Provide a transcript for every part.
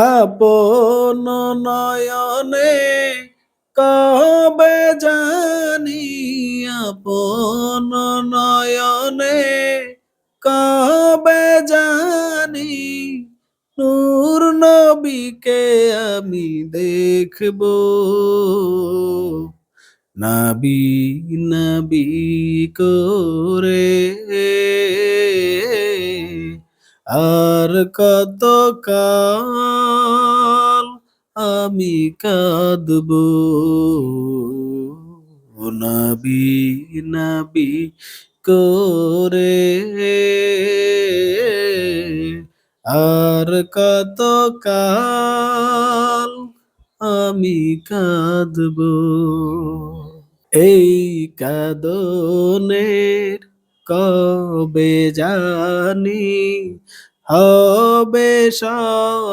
আপন নয়নে কবে জানি আপন নয়নে কবে জানি নূর নবীকে আমি দেখব। নাবি নাবি করে আর কত কাল আমি কাঁদব? নবী নবী করে আর কত কাল আমি কাঁদব? এই কাদনের কবে জানি হবে সমাধি।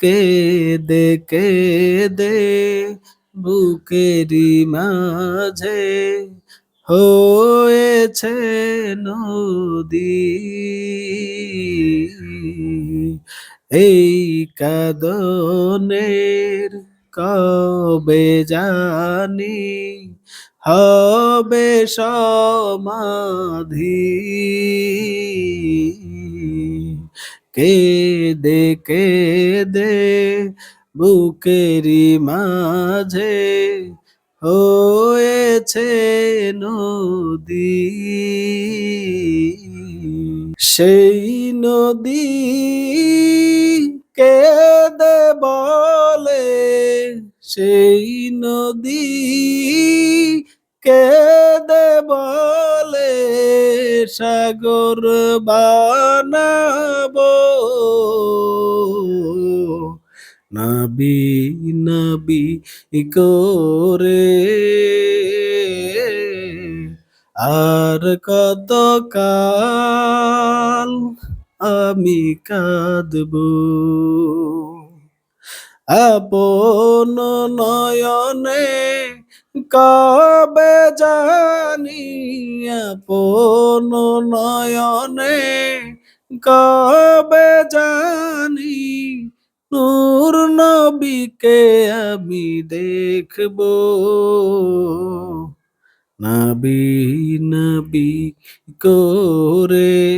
কেদে কেদে বুকেরি মাঝে হয়েছে নদী। এই কাদনের কবে জানি হবে সমাধি। কে দে কে দে বুকেরি মাঝে হয়েছে নদী। সেই নদী কেদে বলে, সেই নদী কেদে বলে সাগর বানাবো? নাবি নাবি করে আর কত কাল আমি কাঁদব? আপন নয়নে কবে জানি? আপন নয়নে কবে জানি? নূর নবীকে আমি দেখব। নবী নবী করে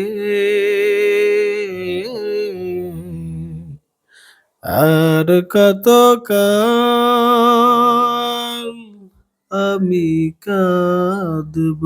আর কত আমি কাঁদব?